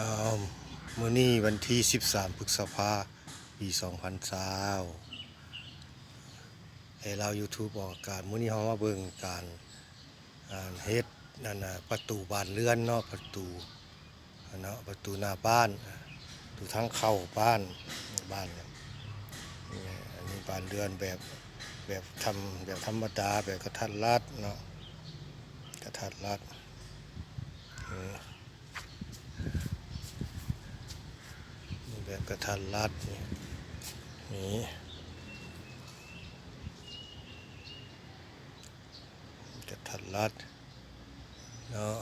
อ่ามื้อนี้วันที่ 13พฤษภาปี2020ให้เรา YouTube ออกอากาศมื้อนี้เฮามาเบิ่งการเฮ็ดนั่นน่ะประตูบานเรือนเนาะประตูเนาะประตูหน้าบ้านประตูทางเข้าบ้านบ้านเนี่ยอันนี้บานเรือนแบบแบบทำแบบธรรมดาแบบกระทัดรัดเนาะกระทัดรัดอืม นี่ แบบกระทันรัดนี่นี่กระทันรัดเนาะ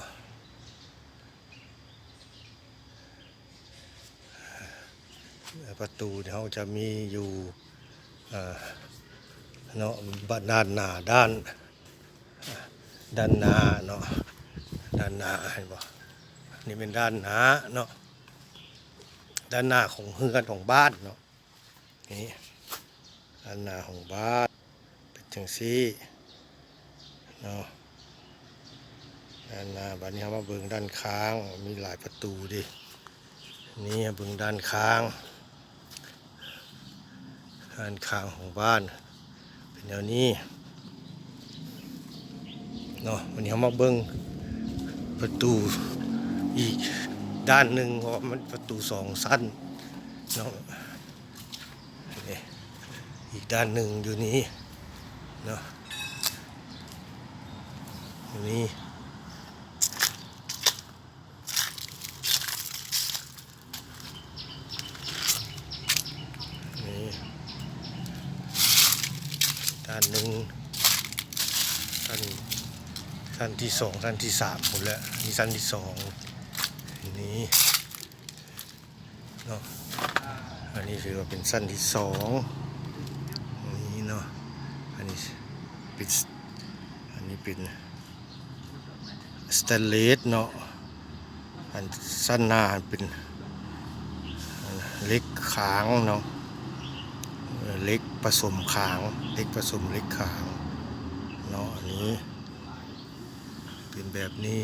ประตูเขาจะมีอยู่เอ่อเนาะด้านหน้าด้านด้านหน้าเนาะด้านหน้าเห็นบ่นี่เป็นด้านหน้าเนาะ ด้านหน้าของเฮือนของบ้านเนาะนี่ด้านหน้าของบ้านเป็นจังซี่เนาะด้านหน้าบัดนี้เรามาเบิ่งด้านข้างมีหลายประตูดินี่เบิ่งด้านข้างด้านข้างของบ้าน เป็นแนวนี้เนาะวันนี้เรามาเบิ่งประตูอีก ด้านหนึ่งเพราะมันประตูสองสั้นเนาะอีกด้านหนึ่งอยู่นี้เนาะอยู่นี่นี่ด้านหนึ่งด้านด้านที่สองด้านที่สามหมดแล้วนี่ด้านที่สอง นี้เนาะอันนี้ถือว่าเป็นสั้นที่สองอันนี้เนาะอันนี้ป็นอันนี้เป็นสแตนเลสเนาะอันสั้นหน้าเป็นเล็กขางเนาะเล็กผสมขางเล็กผสมเล็กขางเนาะอันนี้เป็นแบบนี้